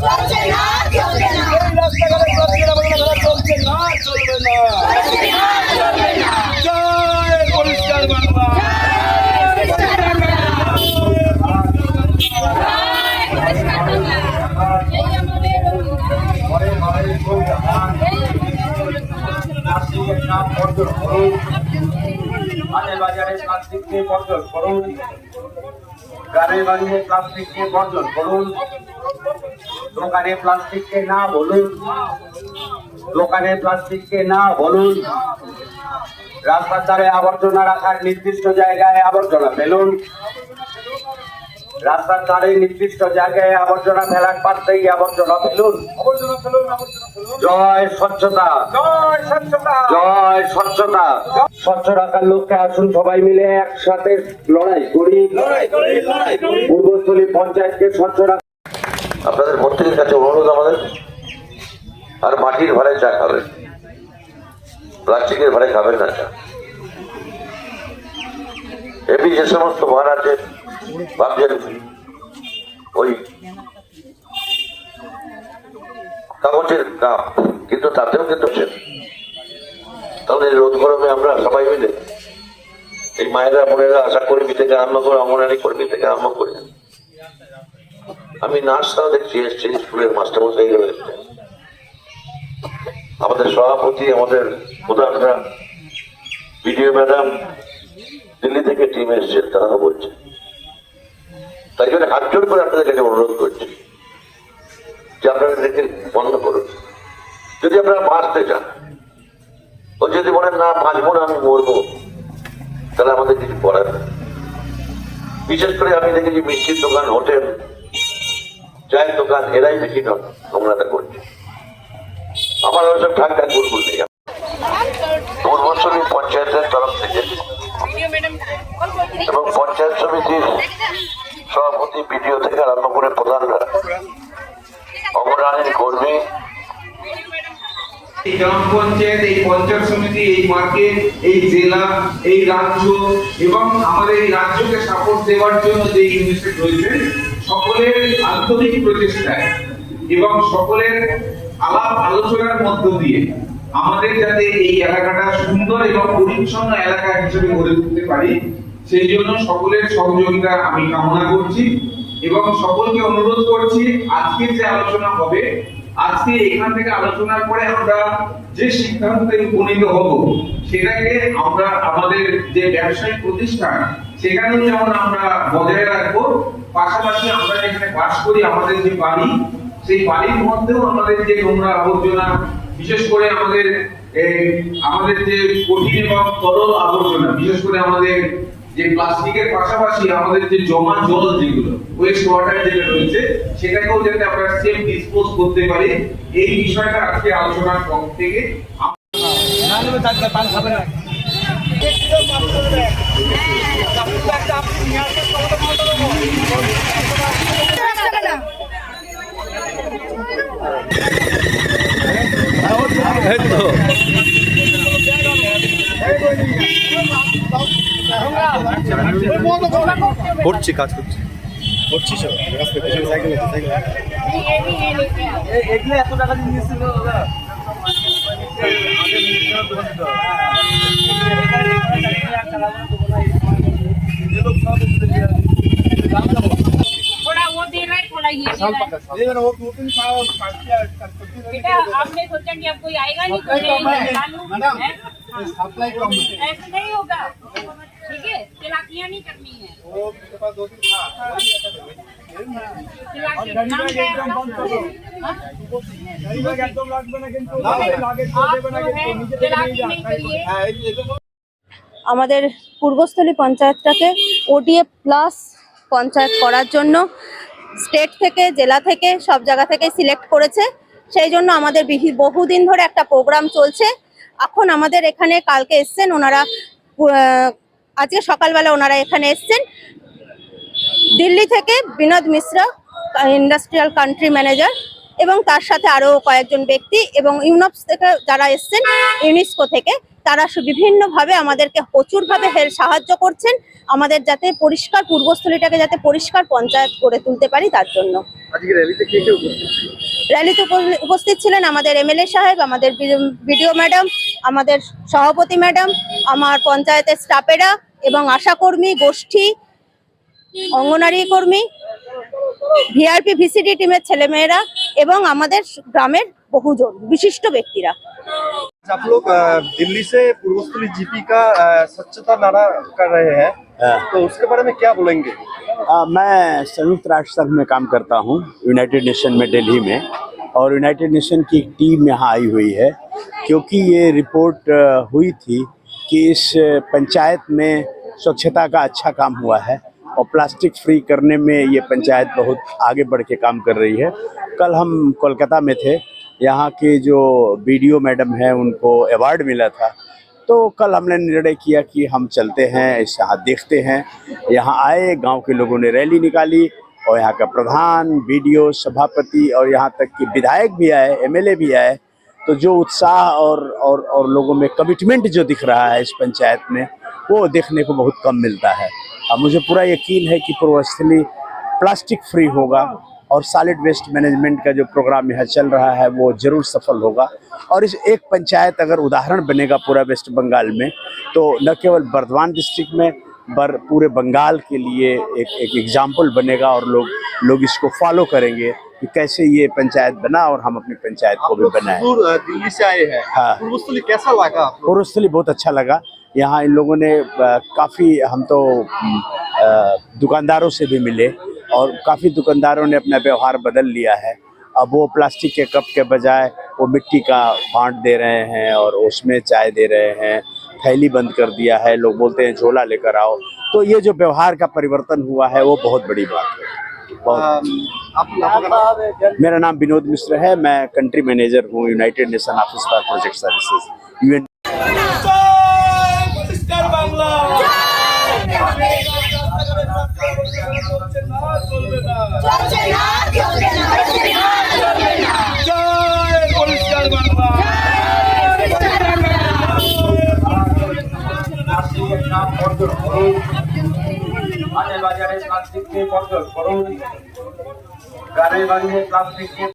চলবে না চলবে বর্জন করুন মানে বাজারে প্লাস্টিককে বর্জন বর্জন করুন দোকানে প্লাস্টিককে না বলুন। দোকানে প্লাস্টিককে না বলুন। রাস্তার ধারে আবর্জনা রাখার নির্দিষ্ট জায়গায় আবর্জনা ফেলুন। রাস্তার ধারে নির্দিষ্ট জায়গায় আবর্জনা ফেলার পারতেই আবর্জনা ফেলুন। আবর্জনা ফেলুন জয় স্বচ্ছতা। জয় স্বচ্ছতা। জয় স্বচ্ছতা। স্বচ্ছ রাখার লক্ষ্যে আসুন সবাই মিলে একসাথে লড়াই করি। পূর্বস্থলী পঞ্চায়েতকে স্বচ্ছ রাখা আপনাদের প্রত্যেকের কাছে অনুরোধ আমাদের। আর মাটির ভাড়ায় চা খাবেন। প্লাস্টিকের ভাড়ায় খাবেন না চা। এমনি যে সমস্ত ভার আছে, ভাবছেন ওই কাগজের কাপ কিন্তু তাতেও কিন্তু তাহলে রোদ গরমে আমরা সবাই মিলে এই মায়েরা, বোনেরা, আশা কর্মী থেকে আরম্ভ করে অঙ্গনারী কর্মী থেকে আরম্ভ করে আমি নার্সরাও দেখছি এসছে স্কুলের মাস্টারমশাইরাও এসছে। আমাদের সভাপতি, আমাদের প্রধানরা, বিডিও ম্যাডাম দিল্লি থেকে টিম এসছে তারা বলছে। তাই জন্য হাত জোর করে আপনাদের কাছে অনুরোধ করছি যে আপনারা দেখে বন্ধ করুন। যদি আপনারা বাঁচতে চান, ও যদি বলেন, না, বাঁচবো না, আমি মরবো, তাহলে আমাদের কিছু করার বিশেষ করে আমি দেখেছি মিষ্টির দোকান, হোটেল চায়ের দোকান, এরাই বেশি নোংরাটা করছে আমার ওইসব ঠাক গুলগুল নেই পঞ্চায়েতের তরফ থেকে এবং পঞ্চায়েত সমিতির সভাপতি, বিডিও থেকে আরম্ভ করে প্রধানরা অঙ্গনারীর কর্মী। এই গ্রাম পঞ্চায়েত এই পঞ্চায়েত সমিতি, এই মার্কেট, এই জেলা, এই রাজ্য এবং আমাদের এই রাজ্যকে সাপোর্ট দেওয়ার জন্য যে ইউনিসেফ রয়েছে সকলের আন্তরিক প্রচেষ্টায় এবং সকলের আলাপ আলোচনার মধ্য দিয়ে আমাদের যাতে এই এলাকাটা সুন্দর এবং পরিচ্ছন্ন এলাকা হিসেবে গড়ে তুলতে পারি, সেই জন্য সকলের সহযোগিতা আমি কামনা করছি এবং সকলকে অনুরোধ করছি, আজকের যে আলোচনা হবে আজকে এখান থেকে আলোচনার পরে আমরা যে সিদ্ধান্তে উপনীত হব, সেটাকে আমরা আমাদের যে ব্যবসায়িক প্রতিষ্ঠান, সেখানেও যেমন আমরা বজায় রাখব, পাশাপাশি আমরা যেখানে বাস করি, আমাদের যে বাড়ি সেই বাড়ির মধ্যেও আমাদের যে নোংরা আবর্জনা, বিশেষ করে আমাদের আমাদের যে কঠিন এবং তরল আবর্জনা, বিশেষ করে আমাদের যে প্লাস্টিকের পাশাপাশি আমাদের যে জমা জল যেগুলো ওয়েস্ট ওয়াটার যেটা রয়েছে সেটাকেও যাতে আমরা সেফ ডিসপোজ করতে পারি এই বিষয়টা আজকে আলোচনার পক্ষ থেকে করছি কাজ করছি। করছি সব এগুলো এত টাকা দিয়ে নিয়েছিল দাদা बेटा आपने सोचा कि अब कोई आएगा नहीं तो सप्लाई कम है। ऐसा नहीं होगा। ठीक है चलाकियां नहीं करनी है वो के पास दो तीन था चलाकी नाम क्या है एकदम बंद करो हाँ? গাড়ি একদম লাগবে না কিন্তু লাগে आप जो है चलाकी नहीं करिए হ্যাঁ এই যে আমাদের পূর্বস্থলী পঞ্চায়েতটাকে ওডিএ প্লাস পঞ্চায়েত করার জন্য স্টেট থেকে জেলা থেকে সব জায়গা থেকে সিলেক্ট করেছে সেই জন্য আমাদের বিহি- বহুদিন ধরে একটা প্রোগ্রাম চলছে এখন আমাদের এখানে কালকে এসছেন ওনারা আহ, আজকে সকালবেলা ওনারা এখানে এসছেন। দিল্লি থেকে Binod Mishra industrial country manager এবং তার সাথে আরও কয়েকজন ব্যক্তি এবং ইউনপস থেকে যারা এসছেন ইউনেস্কো থেকে তারা বিভিন্নভাবে আমাদেরকে প্রচুরভাবে হেল্প সাহায্য করছেন। আমাদের যাতে পরিষ্কার পূর্বস্থলীটাকে যাতে পরিষ্কার পঞ্চায়েত গড়ে তুলতে পারি তার জন্য। র্যালিতে উপস্থিত ছিলেন আমাদের এমএলএ সাহেব আমাদের বিডিও ম্যাডাম আমাদের সভাপতি ম্যাডাম আমার পঞ্চায়েতের স্টাফেরা এবং আশাকর্মী গোষ্ঠী অঙ্গনারী কর্মী ভিআরপি ভিসিডি টিমের ছেলেমেয়েরা এবং আমাদের গ্রামের বহুজন বিশিষ্ট ব্যক্তিরা आप लोग अ, दिल्ली से पूर्वोत्तरी जीपी का अ, स्वच्छता नारा कर रहे हैं तो उसके बारे में क्या बोलेंगे आ, मैं संयुक्त राष्ट्र संघ में काम करता हूँ यूनाइटेड नेशन में दिल्ली में और यूनाइटेड नेशन की एक टीम यहाँ आई हुई है क्योंकि ये रिपोर्ट आ, हुई थी कि इस पंचायत में स्वच्छता का अच्छा काम हुआ है और प्लास्टिक फ्री करने में ये पंचायत बहुत आगे बढ़ के काम कर रही है। कल हम कोलकाता में थे, यहाँ के जो बीडीओ मैडम हैं, उनको अवार्ड मिला था। तो कल हमने निर्णय किया कि हम चलते हैं यहाँ देखते हैं। यहाँ आए, गाँव के लोगों ने रैली निकाली और यहाँ का प्रधान, बीडीओ, सभापति और यहाँ तक कि विधायक भी आए, एमएलए भी आए। तो जो उत्साह और और और लोगों में कमिटमेंट जो दिख रहा है इस पंचायत में, वो देखने को बहुत कम मिलता है। और मुझे पूरा यकीन है कि पूर्वस्थली प्लास्टिक फ्री होगा और सॉलिड वेस्ट मैनेजमेंट का जो प्रोग्राम यहाँ चल रहा है, वो ज़रूर सफल होगा। और इस एक पंचायत अगर उदाहरण बनेगा पूरा वेस्ट बंगाल में तो न केवल बर्धवान डिस्ट्रिक्ट में बर पूरे बंगाल के लिए एक एक एग्ज़ाम्पल बनेगा और लोग लोग इसको फॉलो करेंगे कि कैसे ये पंचायत बना और हम अपनी पंचायत को भी बनाए। दिल्ली से आए हैं। हाँ। कैसा लगा पूर्वस्थली बहुत अच्छा लगा। यहाँ इन लोगों ने काफ़ी हम तो दुकानदारों से भी मिले और काफ़ी दुकानदारों ने अपना व्यवहार बदल लिया है। अब वो प्लास्टिक के कप के बजाय वो मिट्टी का बांट दे रहे हैं और उसमें चाय दे रहे हैं। थैली बंद कर दिया है लोग बोलते हैं झोला लेकर आओ। तो ये जो व्यवहार का परिवर्तन हुआ है वो बहुत बड़ी बात है। बहुत मेरा नाम विनोद मिश्र है मैं कंट्री मैनेजर हूँ United Nation Office for Project Services UN বাজারে প্লাস্টিককে বর্জন করুন গাড়ি বাড়িয়ে প্লাস্টিককে